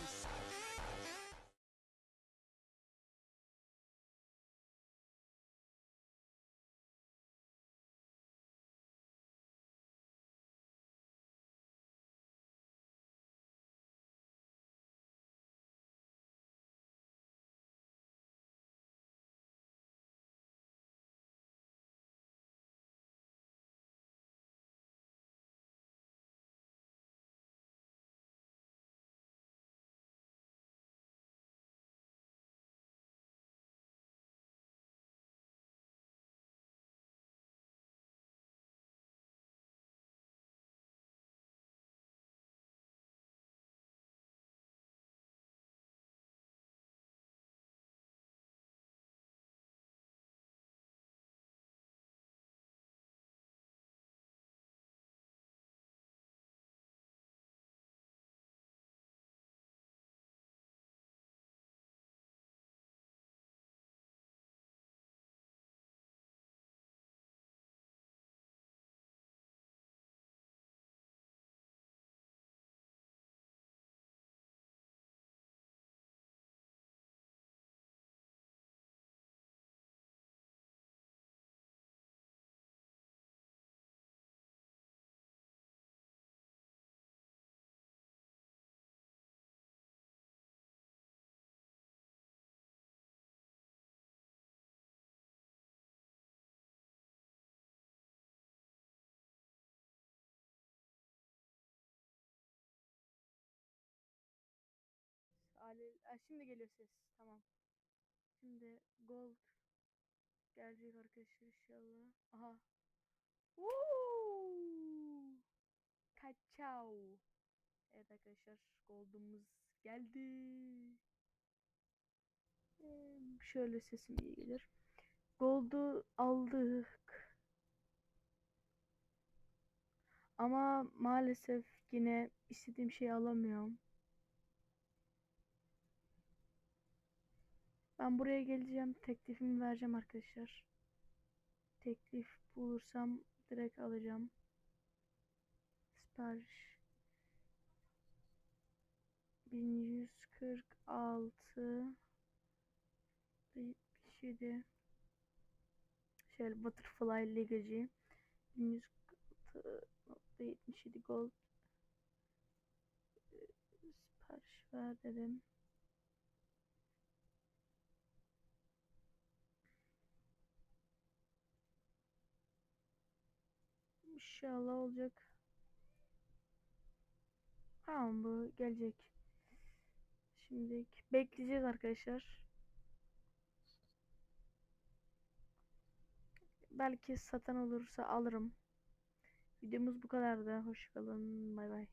inside. Şimdi geliyor ses. Tamam. Şimdi gold gelecek arkadaşlar inşallah. Aha. Woo! Kaçao. Evet arkadaşlar gold'umuz geldi. Ee, şöyle sesim iyi gelir. Gold'u aldık. Ama maalesef yine istediğim şeyi alamıyorum. Ben buraya geleceğim. Teklifimi vereceğim arkadaşlar. Teklif bulursam direkt alacağım. Sipariş. 1146 77 Şöyle Butterfly Legacy 1146.77 gold sipariş ver dedim. İnşallah olacak. Tamam bu gelecek. Şimdi bekleyeceğiz arkadaşlar. Belki satan olursa alırım. Videomuz bu kadardı. Hoşçakalın. Bay bay.